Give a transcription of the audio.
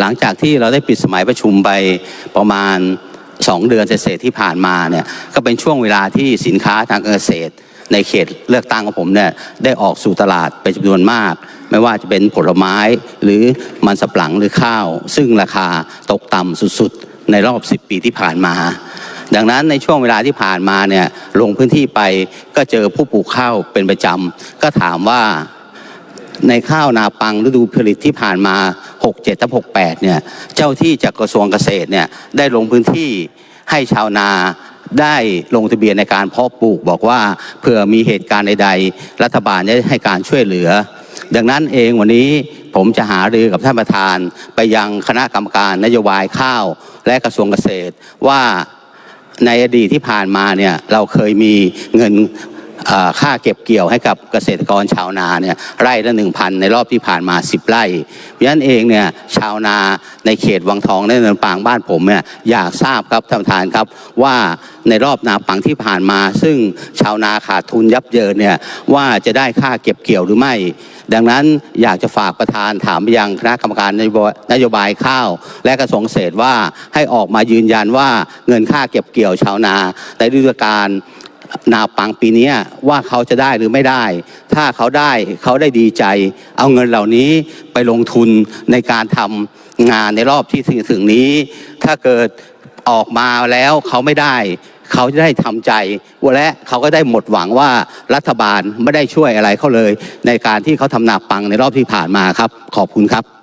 หลังจากที่เราได้ปิดสมัยประชุมไปประมาณ 2 เดือนเศษที่ผ่านมาเนี่ยก็เป็นช่วงเวลาที่สินค้าทางการเกษตร ในเขตเลือกตั้งของผมเนี่ยได้ออกสู่ตลาดเป็นจำนวนมาก ไม่ว่าจะเป็นผลไม้หรือมันสำปะหลังหรือข้าว ซึ่งราคาตกต่ำสุดๆ ในรอบ 10 ปีที่ผ่านมาดังนั้นในช่วงเวลาที่ผ่านมาเนี่ยลงพื้นที่ไปก็เจอผู้ปลูกข้าวเป็นประจำก็ถามว่า ในข้าวนาปังฤดูผลิตที่ผ่านมา 67ทับ68 เนี่ย เจ้าที่จากกระทรวงเกษตรเนี่ยได้ลงพื้นที่ให้ชาวนาได้ลงทะเบียนในการเพาะปลูก บอกว่าเผื่อมีเหตุการณ์ใดๆ รัฐบาลจะให้การช่วยเหลือ ดังนั้นเองวันนี้ผมจะหารือกับท่านประธานไปยังคณะกรรมการนโยบายข้าวและกระทรวงเกษตรว่าในอดีตที่ผ่านมาเนี่ยเราเคยมีเงิน ค่าเก็บเกี่ยวให้กับเกษตรกรชาวนาเนี่ยไร่ละหนึ่งพันในรอบที่ผ่านมา10ไร่เพราะฉะนั้นเองเนี่ยชาวนาในเขตวังทองและเนินปางบ้านผมเนี่ยอยากทราบครับท่านประธานครับว่าในรอบนาปังที่ผ่านมา ซึ่งชาวนาขาดทุนยับเยินเนี่ยว่าจะได้ค่าเก็บเกี่ยวหรือไม่ ดังนั้นอยากจะฝากประธานถามไปยังคณะกรรมการนโยบายข้าว และกระทรวงเกษตรว่าให้ออกมายืนยันว่าเงินค่าเก็บเกี่ยวชาวนาในฤดูกาล นาปังปีนี้ว่าเขาจะได้หรือไม่ได้ ถ้าเขาได้เขาได้ดีใจ เอาเงินเหล่านี้ไปลงทุนในการทำงานในรอบที่ถึงถึงนี้ ถ้าเกิดออกมาแล้วเขาไม่ได้เขาจะได้ทำใจและเขาก็ได้หมดหวังว่ารัฐบาลไม่ได้ช่วยอะไรเขาเลย ในการที่เขาทำนาปังในรอบที่ผ่านมาครับ ขอบคุณครับ